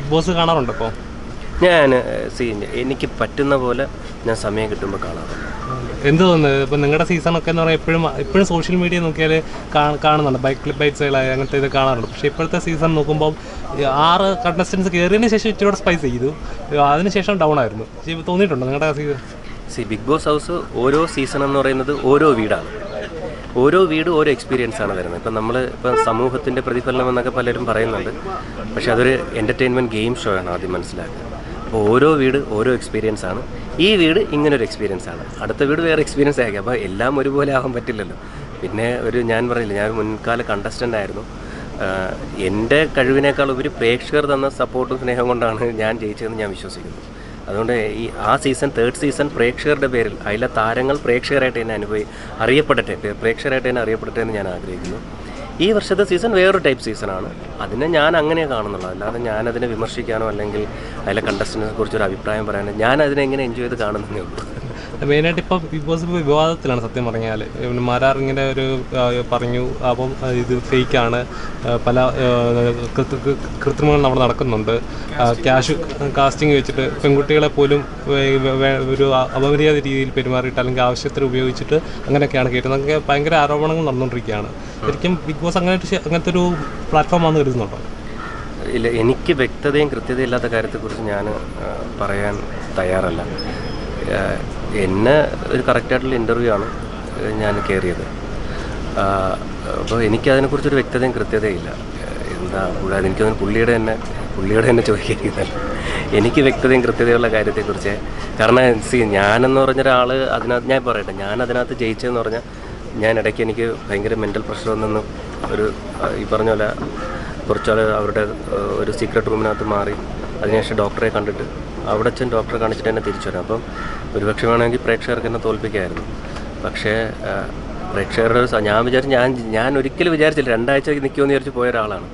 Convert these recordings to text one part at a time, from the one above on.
Big boss കാണാറുണ്ട് ഇപ്പോൾ ഞാൻ സീ എനിക്ക് പറ്റുന്ന പോലെ ഞാൻ സമയം കിട്ടുമ്പോൾ കാണാറുണ്ട്. എന്ത് തോന്നുന്നത് ഇപ്പം നിങ്ങളുടെ ഒക്കെ എന്ന് പറഞ്ഞാൽ എപ്പോഴും എപ്പോഴും സോഷ്യൽ മീഡിയ നോക്കിയാൽ കാണുന്നുണ്ട്. ബൈക്ക് ക്ലിപ്പ് ബൈറ്റ്സുകളായി അങ്ങനത്തെ ഇത് കാണാറുണ്ട്. പക്ഷേ ഇപ്പോഴത്തെ സീസൺ നോക്കുമ്പോൾ ആറ് കണ്ടസ്റ്റൻസ് കയറിയതിന് ശേഷം ഇച്ചിരി സ്പൈസ് ചെയ്തു. അതിനുശേഷം ഡൗൺ ആയിരുന്നു. തോന്നിയിട്ടുണ്ടോ നിങ്ങളുടെ സീസൺ സി ബിഗ് ബോസ് ഹൗസ് ഓരോ സീസൺ എന്ന് പറയുന്നത് ഓരോ വീടാണ്. ഓരോ വീടും ഓരോ എക്സ്പീരിയൻസ് ആണ് വരുന്നത്. ഇപ്പം നമ്മൾ ഇപ്പം സമൂഹത്തിന്റെ പ്രതിഫലനം എന്നൊക്കെ പലരും പറയുന്നുണ്ട്. പക്ഷേ അതൊരു എന്റർടൈൻമെന്റ് ഗെയിം ഷോ ആണ് ആദ്യം മനസ്സിലാക്കുക. അപ്പോൾ ഓരോ വീട് ഓരോ എക്സ്പീരിയൻസ് ആണ്. ഈ വീട് ഇങ്ങനൊരു എക്സ്പീരിയൻസ് ആണ്. അടുത്ത വീട് വേറെ എക്സ്പീരിയൻസ് ആയിരിക്കും. അപ്പോൾ എല്ലാം ഒരുപോലെ ആവാൻ പറ്റില്ലല്ലോ. പിന്നെ ഒരു ഞാൻ പറഞ്ഞില്ല ഞാൻ മുൻകാല കണ്ടസ്റ്റന്റ് ആയിരുന്നു. എന്റെ കഴിവിനേക്കാൾ ഉപരി പ്രേക്ഷകർ തന്ന സപ്പോർട്ടും സ്നേഹം കൊണ്ടാണ് ഞാൻ ജയിച്ചതെന്ന് ഞാൻ വിശ്വസിക്കുന്നു. അതുകൊണ്ട് ഈ ആ സീസൺ തേർഡ് സീസൺ പ്രേക്ഷകരുടെ പേരിൽ അതിലെ താരങ്ങൾ പ്രേക്ഷകരായിട്ട് തന്നെ അനുഭവി അറിയപ്പെടട്ടെ പ്രേക്ഷകരായിട്ട് തന്നെ അറിയപ്പെടട്ടെ എന്ന് ഞാൻ ആഗ്രഹിക്കുന്നു. ഈ വർഷത്തെ സീസൺ വേറൊരു ടൈപ്പ് സീസണാണ് അതിനെ ഞാൻ അങ്ങനെ കാണുന്നുള്ളൂ അല്ലാതെ ഞാനതിനെ വിമർശിക്കാനോ അല്ലെങ്കിൽ അതിലെ കണ്ടസ്റ്റൻസിനെ കുറിച്ചൊരു അഭിപ്രായം പറയാനോ ഞാൻ അതിനെ എങ്ങനെ എൻജോയ് ചെയ്ത് കാണുന്നതേ ഉള്ളൂ. മെയിനായിട്ട് ഇപ്പം ബിഗ് ബോസ് ഇപ്പോൾ വിവാദത്തിലാണ് സത്യം പറഞ്ഞാൽ മാരാർ ഇങ്ങനെ ഒരു പറഞ്ഞു അപ്പം ഇത് ഫേക്കാണ്. പല കൃത്രിമങ്ങൾ അവിടെ നടക്കുന്നുണ്ട്. ക്യാഷ് കാസ്റ്റിംഗ് വെച്ചിട്ട് പെൺകുട്ടികളെ പോലും ഒരു അപമര്യാദ രീതിയിൽ പെരുമാറിയിട്ട് അല്ലെങ്കിൽ ആവശ്യത്തിന് ഉപയോഗിച്ചിട്ട് അങ്ങനെയൊക്കെയാണ് കേട്ടത്. അതൊക്കെ ഭയങ്കര ആരോപണങ്ങൾ നടന്നുകൊണ്ടിരിക്കുകയാണ്. ശരിക്കും ബിഗ് ബോസ് അങ്ങനെ അങ്ങനത്തെ ഒരു പ്ലാറ്റ്ഫോമാണെന്ന് കരുതുന്നുണ്ടോ? ഇല്ല എനിക്ക് വ്യക്തതയും കൃത്യതയും ഇല്ലാത്ത കാര്യത്തെക്കുറിച്ച് ഞാൻ പറയാൻ തയ്യാറല്ല. എന്നെ ഒരു കറക്റ്റായിട്ടുള്ള ഇന്റർവ്യൂ ആണ് ഞാൻ കയറിയത് അപ്പോൾ എനിക്കതിനെക്കുറിച്ചൊരു വ്യക്തതയും കൃത്യതയില്ല എന്താ കൂടാതെ എനിക്കതിന് പുള്ളിയുടെ തന്നെ പുള്ളിയുടെ തന്നെ ചോദിക്കുന്നതല്ല എനിക്ക് വ്യക്തതയും കൃത്യതയുള്ള കാര്യത്തെക്കുറിച്ച് കാരണം സി ഞാനെന്ന് പറഞ്ഞ ഒരാൾ അതിനകത്ത് ഞാൻ പറയട്ടെ ഞാൻ അതിനകത്ത് ജയിച്ചതെന്ന് പറഞ്ഞാൽ ഞാൻ ഇടയ്ക്ക് എനിക്ക് ഭയങ്കര മെന്റൽ പ്രഷർ വന്നെന്ന് ഒരു ഈ പറഞ്ഞ പോലെ കുറച്ചാൾ അവരുടെ ഒരു സീക്രട്ട് റൂമിനകത്ത് മാറി അതിനുശേഷം ഡോക്ടറെ കണ്ടിട്ട് അവിടെ ചെന്ന് ഡോക്ടറെ കാണിച്ചിട്ട് തന്നെ തിരിച്ചു വരാം. അപ്പം ഒരുപക്ഷെ വേണമെങ്കിൽ പ്രേക്ഷകർക്ക് എന്നെ തോൽപ്പിക്കായിരുന്നു. പക്ഷേ പ്രേക്ഷകരുടെ ഒരു ഞാൻ വിചാരിച്ചു ഞാൻ ഞാൻ ഒരിക്കലും വിചാരിച്ചില്ല. രണ്ടാഴ്ച നിൽക്കുമെന്ന് വിചാരിച്ച് പോയ ഒരാളാണ്.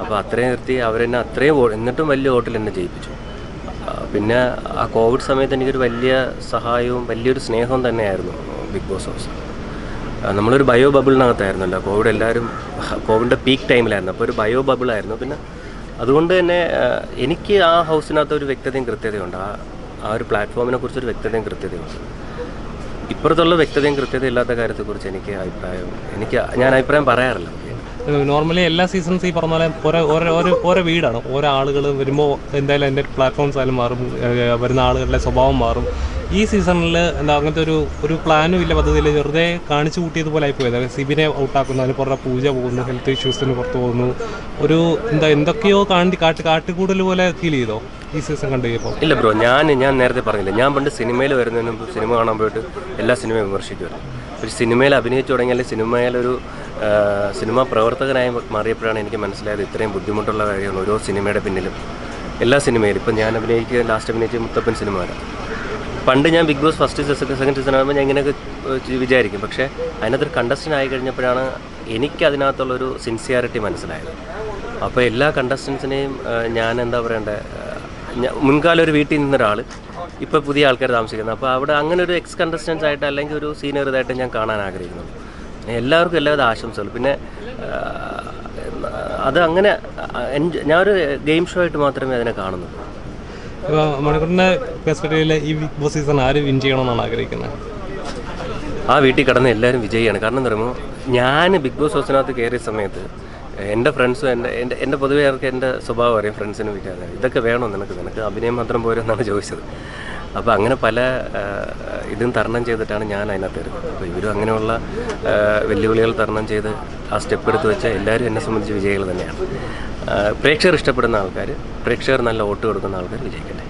അപ്പോൾ അത്രയും നിർത്തി അവരെന്നെ അത്രയും എന്നിട്ടും വലിയ ഹോട്ടലിൽ എന്നെ ജയിപ്പിച്ചു. പിന്നെ ആ കോവിഡ് സമയത്ത് എനിക്കൊരു വലിയ സഹായവും വലിയൊരു സ്നേഹവും തന്നെയായിരുന്നു ബിഗ് ബോസ് ഹൗസ്. നമ്മളൊരു ബയോ ബബിളിനകത്തായിരുന്നല്ലോ. കോവിഡ് എല്ലാവരും കോവിഡിന്റെ പീക്ക് ടൈമിലായിരുന്നു. അപ്പോൾ ഒരു ബയോ ബബിളായിരുന്നു. പിന്നെ അതുകൊണ്ട് തന്നെ എനിക്ക് ആ ഹൗസിനകത്ത് ഒരു വ്യക്തതയും കൃത്യതയുണ്ട്. ആ ആ ഒരു പ്ലാറ്റ്ഫോമിനെ കുറിച്ചൊരു വ്യക്തതയും കൃത്യതയുണ്ട്. ഇപ്പുറത്തുള്ള വ്യക്തതയും കൃത്യതയും ഇല്ലാത്ത കാര്യത്തെക്കുറിച്ച് എനിക്ക് അഭിപ്രായം എനിക്ക് ഞാൻ അഭിപ്രായം പറയാറില്ല. നോർമലി എല്ലാ സീസൺസ് ഈ പറഞ്ഞ പോലെ ഓരോ ഓരോ ഓരോ വീടാണ്. ഓരോ ആളുകൾ വരുമ്പോൾ എന്തായാലും എന്റെ പ്ലാറ്റ്ഫോംസ് ആയാലും മാറും വരുന്ന ആളുകളുടെ സ്വഭാവം മാറും. ഈ സീസണിൽ എന്താ അങ്ങനത്തെ ഒരു ഒരു പ്ലാനും ഇല്ല പദ്ധതിയിൽ വെറുതെ കാണിച്ചു കൂട്ടിയതുപോലെ ആയിപ്പോയത് സിബിനെ ഔട്ടാക്കുന്നു. അതിന് പുറത്തെ പൂജ പോകുന്നു. ഹെൽത്ത് ഇഷ്യൂസിന് പുറത്ത് പോകുന്നു. ഒരു എന്താ എന്തൊക്കെയോ കാണ്ടി കാട്ടി കാട്ടുകൂടൽ പോലെ ഫീൽ ചെയ്തോ ഈ സീസൺ കണ്ടു കഴിഞ്ഞപ്പോൾ ഇല്ല ബ്രോ ഞാൻ ഞാൻ നേരത്തെ പറഞ്ഞില്ല. ഞാൻ പണ്ട് സിനിമയിൽ വരുന്നതിന് മുമ്പ് സിനിമ കാണാൻ പോയിട്ട് എല്ലാ സിനിമയും വിമർശിക്കുമായിരുന്നു ഒരു സിനിമയിൽ അഭിനയിച്ചു തുടങ്ങിയാൽ സിനിമയിലൊരു സിനിമാ പ്രവർത്തകനായി മാറിയപ്പോഴാണ് എനിക്ക് മനസ്സിലായത് ഇത്രയും ബുദ്ധിമുട്ടുള്ള കാര്യമാണ് ഓരോ സിനിമയുടെ പിന്നിലും. എല്ലാ സിനിമയിലും. ഇപ്പം ഞാൻ അഭിനയിക്കുക ലാസ്റ്റ് അഭിനയിച്ച മുത്തപ്പൻ സിനിമ വരാം. പണ്ട് ഞാൻ Big Boss first season second season ആകുമ്പോൾ ഞാൻ ഇങ്ങനെയൊക്കെ വിചാരിക്കും. പക്ഷേ അതിനകത്തൊരു കണ്ടസ്റ്റന്റ് ആയി കഴിഞ്ഞപ്പോഴാണ് എനിക്ക് അതിനകത്തുള്ളൊരു സിൻസിയാരിറ്റി മനസ്സിലായത്. അപ്പോൾ എല്ലാ കണ്ടസ്റ്റൻസിനെയും ഞാൻ എന്താ പറയണ്ടേ മുൻകാലം ഒരു വീട്ടിൽ നിന്ന ഒരാൾ ഇപ്പോൾ പുതിയ ആൾക്കാർ താമസിക്കുന്നത് അപ്പോൾ അവിടെ അങ്ങനെ ഒരു എക്സ് കണ്ടസ്റ്റൻസ് ആയിട്ട് അല്ലെങ്കിൽ ഒരു സീനിയർ ഇതായിട്ട് ഞാൻ കാണാൻ ആഗ്രഹിക്കുന്നു. എല്ലാവർക്കും എല്ലാവിധ ആശംസകൾ പിന്നെ അത് അങ്ങനെ ഞാനൊരു ഗെയിം ഷോ ആയിട്ട് മാത്രമേ അതിനെ കാണുന്നുള്ളൂ. ഇപ്പോൾ മണിക്കൂറിന്റെ പെർസ്പെക്റ്റീവിൽ ഈ ബിഗ് ബോസ് സീസൺ ആര് വിൻ ചെയ്യണമെന്നാണ് ആഗ്രഹിക്കുന്നത്? ആ വീട്ടിൽ കിടന്ന് എല്ലാവരും വിജയിയാണ്. കാരണം എന്താ പറയുമ്പോൾ ഞാൻ ബിഗ് ബോസ് ഹൗസിനകത്ത് കയറിയ സമയത്ത് എന്റെ ഫ്രണ്ട്സും എന്റെ എന്റെ എന്റെ പൊതുവെ അവർക്ക് എന്റെ സ്വഭാവം അറിയാം ഫ്രണ്ട്സിന് വിളിക്കാതെ ഇതൊക്കെ വേണോ നിനക്ക്? നിനക്ക് അഭിനയം മാത്രം പോരെന്നാണ് ചോദിച്ചത്. അപ്പോൾ അങ്ങനെ പല ഇതും തരണം ചെയ്തിട്ടാണ് ഞാൻ അതിനകത്ത് വരുന്നത്. അപ്പോൾ ഇവരും അങ്ങനെയുള്ള വെല്ലുവിളികൾ തരണം ചെയ്ത് ആ സ്റ്റെപ്പ് എടുത്ത് വെച്ച എല്ലാവരും എന്നെ സംബന്ധിച്ച് വിജയികൾ തന്നെയാണ്. പ്രേക്ഷകർ ഇഷ്ടപ്പെടുന്ന ആൾക്കാർ പ്രേക്ഷകർ നല്ല വോട്ട് കൊടുക്കുന്ന ആൾക്കാർ വിജയിക്കട്ടെ.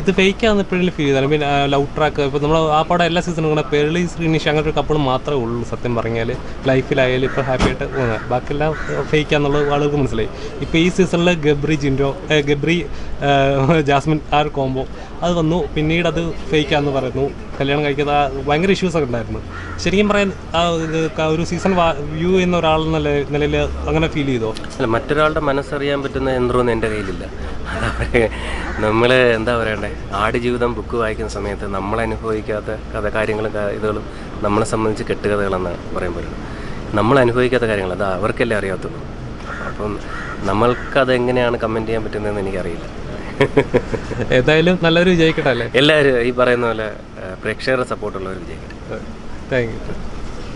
ഇത് ഫേക്കാന്ന് എപ്പോഴും ഫീൽ ചെയ്താലും പിന്നെ ലവ് ട്രാക്ക് ഇപ്പോൾ നമ്മൾ ആ പടം എല്ലാ സീസണും കൂടെ പേളി ശ്രീനിഷ് അങ്ങനെ ഒരു കപ്പിൾ മാത്രമേ ഉള്ളൂ സത്യം പറഞ്ഞാൽ ലൈഫിലായാലും ഇപ്പോൾ ഹാപ്പി ആയിട്ട് പോകുന്നത്. ബാക്കിയെല്ലാം ഫേക്കാന്നുള്ളത് ആളുകൾക്ക് മനസ്സിലായി. ഇപ്പോൾ ഈ സീസണിൽ ഗബ്രി ജിൻഡോ ഗബ്രി ജാസ്മിൻ ആ ഒരു കോംബോ അത് വന്നു. പിന്നീട് അത് ഫേക്ക് ആണെന്ന് പറയുന്നു. കല്യാണം കഴിക്കുന്ന ഭയങ്കര ഇഷ്യൂസൊക്കെ ഉണ്ടായിരുന്നു. ശരിക്കും പറയാൻ ആ ഒരു സീസൺ വ്യൂ എന്ന ഒരാൾ എന്നുള്ള നിലയിൽ അങ്ങനെ ഫീൽ ചെയ്തോ? അല്ല മറ്റൊരാളുടെ മനസ്സറിയാൻ പറ്റുന്ന യന്ത്രമൊന്നും എന്റെ കയ്യിലില്ല. നമ്മൾ എന്താ പറയണ്ടേ? ആടുജീവിതം ബുക്ക് വായിക്കുന്ന സമയത്ത് നമ്മൾ അനുഭവിക്കാത്ത കഥ കാര്യങ്ങളും ഇതുകളും നമ്മളെ സംബന്ധിച്ച് കെട്ടുകഥകളെന്നാണ് പറയാൻ പറ്റുന്നത് നമ്മൾ അനുഭവിക്കാത്ത കാര്യങ്ങൾ അത് അവർക്കല്ലേ അറിയാത്തുള്ളൂ. അപ്പം നമ്മൾക്കത് എങ്ങനെയാണ് കമന്റ് ചെയ്യാൻ പറ്റുന്നതെന്ന് എനിക്കറിയില്ല. ഏതായാലും നല്ലൊരു വിജയിക്കട്ടെ അല്ലേ? എല്ലാവരും ഈ പറയുന്ന പോലെ പ്രേക്ഷകരുടെ സപ്പോർട്ടുള്ളവർ വിജയിക്കട്ടെ താങ്ക് യു